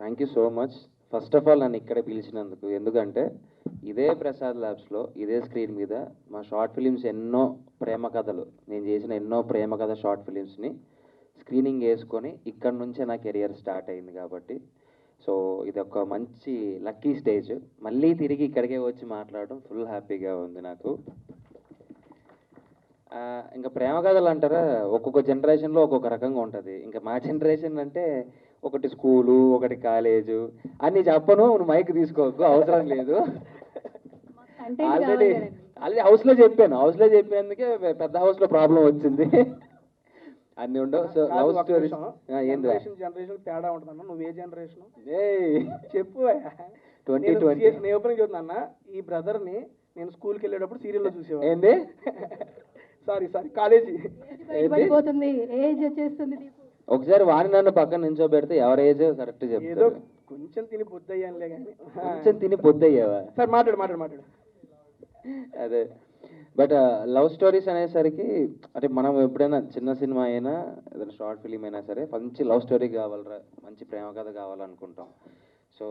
Thank you so much first of all నన్ను ఇక్కడ పిలిచినందుకు. ఎందుకంటే ఇదే ప్రసాద్ ల్యాబ్స్లో ఇదే స్క్రీన్ మీద మా షార్ట్ ఫిలిమ్స్ ఎన్నో ప్రేమ కథలు నేను చేసిన ఎన్నో ప్రేమ కథ షార్ట్ ఫిలిమ్స్ని స్క్రీనింగ్ వేసుకొని ఇక్కడ నుంచే నా కెరియర్ స్టార్ట్ అయింది కాబట్టి. సో ఇది ఒక మంచి లక్కీ స్టేజ్ మళ్ళీ తిరిగి ఇక్కడికే వచ్చి మాట్లాడడం ఫుల్ హ్యాపీగా ఉంది నాకు. ఇంకా ప్రేమ కథలు అంటారా? ఒక్కొక్క జనరేషన్లో ఒక్కొక్క రకంగా ఉంటుంది. ఇంకా మా జనరేషన్ అంటే ఒకటి స్కూలు ఒకటి కాలేజు. అన్ని చెప్పను నువ్వు మైక్ తీసుకోకు అవసరం లేదు. ఆల్రెడీ. ఆల్రెడీ హౌస్లో చెప్పాను హౌస్లో చెప్పేందుకే పెద్ద హౌస్లో ప్రాబ్లం వచ్చింది. అన్ని ఉండవు. సో లవ్ నిమిషం. ఏంద్రా జనరేషన్ జనరేషన్ తేడా ఉంటుందన్న. నువ్వు ఏ జనరేషన్ చెప్పు ట్వంటీ ట్వంటీ నేను ఓపెనింగ్ చెప్తున్నా ఈ బ్రదర్ని నేను స్కూల్కి వెళ్ళేటప్పుడు సీరియల్లో చూసేవాడు ఏంది? సారీ సారీ కాలేజీ ఏజ్ వచ్చేస్తుంది దీపు ఒకసారి వాణి నన్ను పక్కన నించోబెడితే ఎవరి ఏజ్ కరెక్ట్ ఏదో చెప్తారు కొంచెం తిని బుద్ధి అయ్యానులే కానీ కొంచెం తిని పొద్దయ్యావా? సార్ మాట్లాడు మాట్లాడు మాట్లాడు. అదే. బట్ లవ్ స్టోరీస్ అనేసరికి అంటే మనం ఎప్పుడైనా చిన్న సినిమా అయినా ఏదైనా షార్ట్ ఫిలిం అయినా సరే మంచి లవ్ స్టోరీ కావాలరా మంచి ప్రేమ కథ కావాలనుకుంటాం. So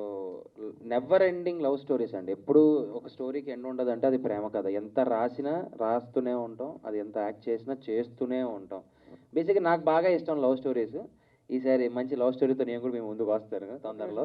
never ending love stories అండి. ఎప్పుడు ఒక స్టోరీకి ఎండ్ ఉండదు అంటే అది ప్రేమ కథ. ఎంత రాసినా రాస్తూనే ఉంటాం. అది ఎంత యాక్ట్ చేసినా చేస్తూనే ఉంటాం. బేసిక్గా నాకు బాగా ఇష్టం లవ్ స్టోరీస్. ఈసారి మంచి లవ్ స్టోరీతో నేను కూడా మేము ముందుకు వస్తాను తొందరలో.